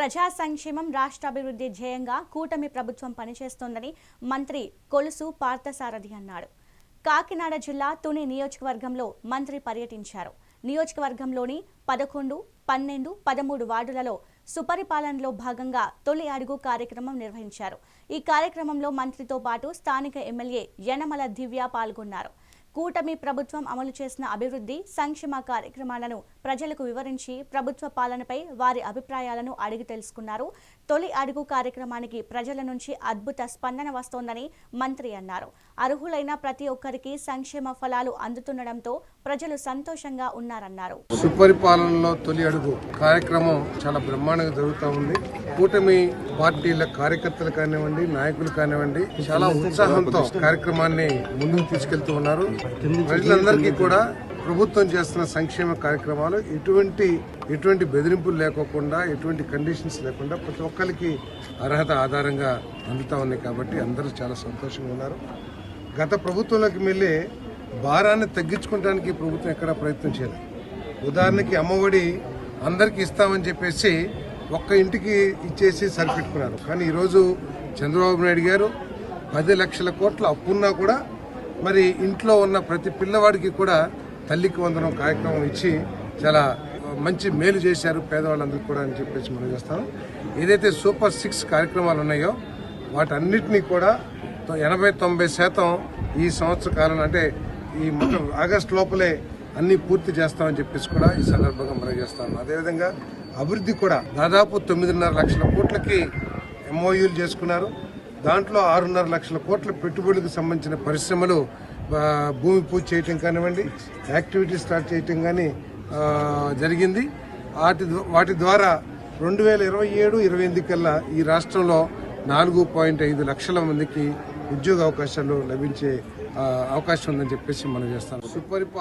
ప్రజా సంక్షేమం రాష్ట్ర అభివృద్ధి ధ్యేయంగా కూటమి ప్రభుత్వం పనిచేస్తోందని మంత్రి కొలుసు పార్థసారథి అన్నాడు కాకినాడ జిల్లా తుని నియోజకవర్గంలో మంత్రి పర్యటించారు. నియోజకవర్గంలోని పదకొండు పన్నెండు పదమూడు వార్డులలో సుపరిపాలనలో భాగంగా తొలి అడుగు కార్యక్రమం నిర్వహించారు. ఈ కార్యక్రమంలో మంత్రితో పాటు స్థానిక ఎమ్మెల్యే యనమల దివ్య పాల్గొన్నారు. కూటమి ప్రభుత్వం అమలు చేసిన అభివృద్ధి సంక్షేమ కార్యక్రమాలను ప్రజలకు వివరించి ప్రభుత్వ పాలనపై వారి అభిప్రాయాలను అడిగి తెలుసుకున్నారు. తొలి అడుగు కార్యక్రమానికి ప్రజల నుంచి అద్భుత స్పందన వస్తోందని మంత్రి అన్నారు. అర్హులైన ప్రతి ఒక్కరికి సంక్షేమ ఫలాలు అందుతుండడంతో ప్రజలు సంతోషంగా ఉన్నారన్నారు. సుపరిపాలనలో తొలి అడుగు కార్యక్రమం చాలా బ్రహ్మాండంగా జరుగుతూ ఉంది. కూటమి పార్టీల కార్యకర్తలు కానివ్వండి నాయకులు కానివ్వండి చాలా ఉత్సాహంతో కార్యక్రమాన్ని ముందుకు తీసుకెళ్తూ ఉన్నారు. ప్రజలందరికీ కూడా ప్రభుత్వం చేస్తున్న సంక్షేమ కార్యక్రమాలు ఎటువంటి ఎటువంటి బెదిరింపులు లేకోకుండా ఎటువంటి కండిషన్స్ లేకుండా ప్రతి ఒక్కరికి అర్హత ఆధారంగా అందుతా ఉన్నాయి కాబట్టి అందరూ చాలా సంతోషంగా ఉన్నారు. గత ప్రభుత్వంలోకి వెళ్ళి భారాన్ని తగ్గించుకోవడానికి ప్రభుత్వం ఎక్కడా ప్రయత్నం చేయలేదు. ఉదాహరణకి అమ్మఒడి అందరికీ ఇస్తామని చెప్పేసి ఒక్క ఇంటికి ఇచ్చేసి సరిపెట్టుకున్నారు కానీ ఈరోజు చంద్రబాబు నాయుడు గారు పది లక్షల కోట్ల అప్పున్నా కూడా మరి ఇంట్లో ఉన్న ప్రతి పిల్లవాడికి కూడా తల్లికి వందనం కార్యక్రమం ఇచ్చి చాలా మంచి మేలు చేశారు పేదవాళ్ళందరికీ కూడా అని చెప్పేసి మనం చేస్తాం. ఏదైతే సూపర్ సిక్స్ కార్యక్రమాలు ఉన్నాయో వాటన్నిటినీ కూడా ఎనభై తొంభై శాతం ఈ సంవత్సర కాలం అంటే ఈ మొత్తం ఆగస్ట్ లోపలే అన్ని పూర్తి చేస్తామని చెప్పేసి కూడా ఈ సందర్భంగా మనం చేస్తాం అదేవిధంగా అభివృద్ధి కూడా దాదాపు తొమ్మిదిన్నర లక్షల కోట్లకి ఎంఓయూలు చేసుకున్నారు. దాంట్లో ఆరున్నర లక్షల కోట్ల పెట్టుబడులకు సంబంధించిన పరిశ్రమలు భూమి పూజ చేయటం కానివ్వండి యాక్టివిటీ స్టార్ట్ చేయటం కానీ జరిగింది. వాటి వాటి ద్వారా రెండు వేల ఇరవై ఏడు ఇరవై ఎనిమిది కల్లా ఈ రాష్ట్రంలో నాలుగు పాయింట్ ఐదు లక్షల మందికి ఉద్యోగ అవకాశాలు లభించే ఆ, అవకాశం ఉందని చెప్పేసి మనం చేస్తాం. సుపరిపాలన